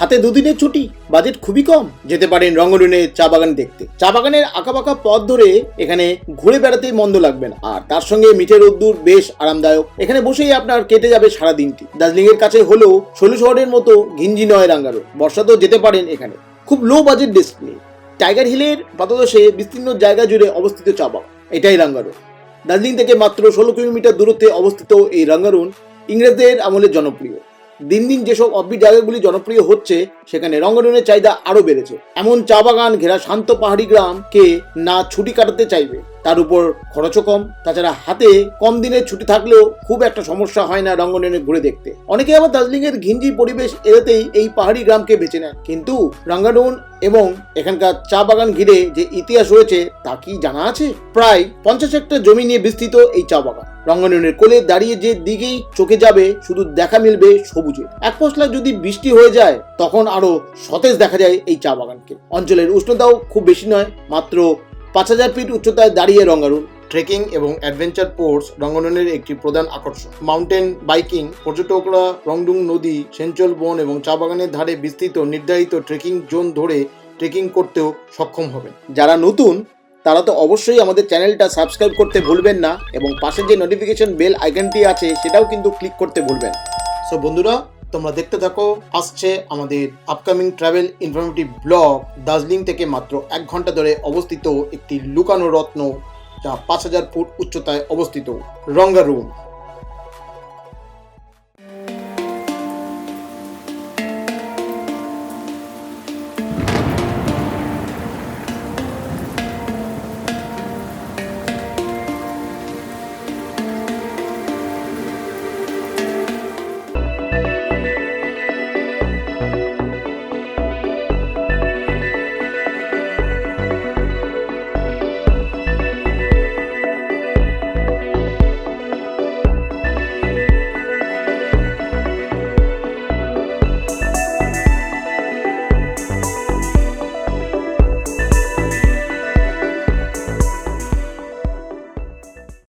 হাতে দুদিনের ছুটি, বাজেট খুবই কম। যেতে পারেন রঙ্গরুনে চা বাগান দেখতে। চা বাগানের আঁকাবাঁকা পথ ধরে এখানে ঘুরে বেড়াতেই মন্দ লাগবে না। আর তার সঙ্গে মিঠে রোদ্দুর বেশ আরামদায়ক। এখানে বসেই আপনার কেটে যাবে সারা দিনটি দার্জিলিং এর কাছে হলেও ষোলো শহরের মতো ঘিঞ্জি নয় রাঙ্গারো বর্ষাতেও যেতে পারেন এখানে। খুব লো বাজেট ডেস্টিনি টাইগার হিলের পাদদেশে বিস্তীর্ণ জায়গা জুড়ে অবস্থিত চা বাগান। এটাই রাঙ্গারো দার্জিলিং থেকে মাত্র ষোলো কিলোমিটার দূরত্বে অবস্থিত এই রাঙ্গারুন ইংরেজদের আমলে জনপ্রিয়। দিন দিন যেসব অব্বিট জায়গাগুলি জনপ্রিয় হচ্ছে, সেখানে রঙ্গরুনের চাহিদা আরও বেড়েছে। এমন চা বাগান ঘেরা শান্ত পাহাড়ি গ্রামকে না ছুটি কাটাতে চাইবে? তার উপর খরচও কম, তাছাড়া হাতে কম দিনের ছুটি থাকলেও খুব একটা সমস্যা হয় না রঙ্গরুনে ঘুরে দেখতে। অনেকে আবার দার্জিলিং এর ঘিঞ্জি পরিবেশ এড়াতেই এই পাহাড়ি গ্রামকে বেছে নেন। কিন্তু রাঙ্গাডুন এবং এখানকার চা বাগান ঘিরে যে ইতিহাস রয়েছে, তা কি জানা আছে? প্রায় পঞ্চাশ হেক্টর জমি নিয়ে বিস্তৃত এই চা বাগান। রঙ্গনের কোলে দাঁড়িয়ে যে দিকেই চোখে যাবে শুধু দেখা মিলবে সবুজে। এক পশলা যদি বৃষ্টি হয়ে যায় তখন আরও সতেজ দেখা যায় এই চা বাগানকে। অঞ্চলের উষ্ণতাও খুব বেশি নয় মাত্র পাঁচ হাজার ফিট উচ্চতায় দাঁড়িয়ে রঙ্গারুন ট্রেকিং এবং অ্যাডভেঞ্চার স্পোর্টস রঙ্গননের একটি প্রধান আকর্ষণ। মাউন্টেন বাইকিং পর্যটকরা রংডুং নদী সেঞ্চল বন এবং চা বাগানের ধারে বিস্তৃত নির্ধারিত ট্রেকিং জোন ধরে ট্রেকিং করতেও সক্ষম হবেন। যারা নতুন তারা তো অবশ্যই আমাদের চ্যানেলটা সাবস্ক্রাইব করতে ভুলবেন না এবং পাশে যে নোটিফিকেশন বেল আইকনটি আছে, সেটাও কিন্তু ক্লিক করতে ভুলবেন। সো বন্ধুরা, তোমরা দেখতে থাকো, আসছে আমাদের upcoming travel informative blog Darjeeling থেকে মাত্র এক ঘণ্টা ধরে অবস্থিত একটি লুকানো রত্ন, যা পাঁচ হাজার ফুট উচ্চতায় অবস্থিত রঙ্গারুম